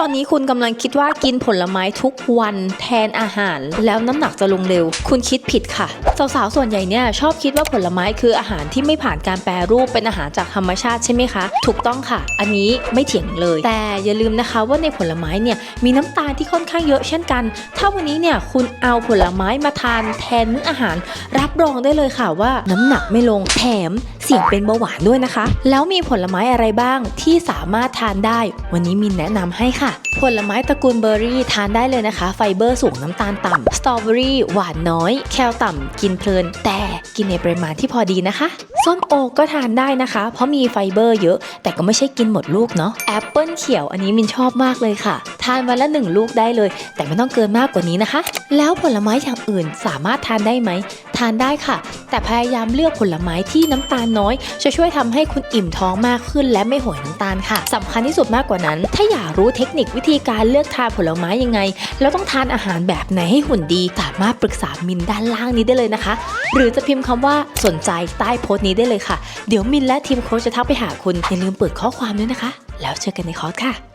ตอนนี้คุณกำลังคิดว่ากินผลไม้ทุกวันแทนอาหาร แล้วน้ำหนักจะลงเร็ว คุณคิดผิดค่ะ สาวๆส่วนใหญ่เนี่ยชอบคิดว่าผลไม้คืออาหารที่ไม่ผ่านการแปรรูปเป็นอาหารจากธรรมชาติใช่ไหมคะ ถูกต้องค่ะ อันนี้ไม่เถียงเลย แต่อย่าลืมนะคะว่าในผลไม้เนี่ยมีน้ำตาลที่ค่อนข้างเยอะเช่นกัน ถ้าวันนี้เนี่ยคุณเอาผลไม้มาทานแทนมื้ออาหาร รับรองได้เลยค่ะว่า น้ำหนักไม่ลงแถมเสี่ยงเป็นเบาหวานด้วยนะคะ แล้วมีผลไม้อะไรบ้างที่สามารถทานได้ วันนี้มินแนะนำให้ค่ะผลไม้ตระกูลเบอร์รี่ทานได้เลยนะคะ ไฟเบอร์สูงน้ำตาลต่ำสตรอเบอรี่หวานน้อย แคลต่ำกินเพลิน แต่กินในปริมาณที่พอดีนะคะส้มโอก็ทานได้นะคะ เพราะมีไฟเบอร์เยอะ แต่ก็ไม่ใช่กินหมดลูกเนาะแอปเปิลเขียวอันนี้มินชอบมากเลยค่ะ ทานวันละหนึ่งลูกได้เลย แต่ไม่ต้องเกินมากกว่านี้นะคะ แล้วผลไม้อย่างอื่นสามารถทานได้ไหม ทานได้ค่ะ แต่พยายามเลือกผลไม้ที่น้ำตาลน้อย จะช่วยทำให้คุณอิ่มท้องมากขึ้น และไม่หวยน้ำตาลค่ะสำคัญที่สุดมากกว่านั้น ถ้าอยากรู้เทคนิควิธีการเลือกทานผลไม้ยังไง แล้วต้องทานอาหารแบบไหนให้หุ่นดี สามารถปรึกษามินด้านล่างนี้ได้เลยนะคะ หรือจะพิมพ์คำว่าสนใจใต้โพสต์นี้ได้เลยค่ะ เดี๋ยวมินและทีมโค้ชจะทักไปหาคุณอย่าลืมเปิดข้อความด้วยนะคะ แล้วเจอกันในคอร์สค่ะ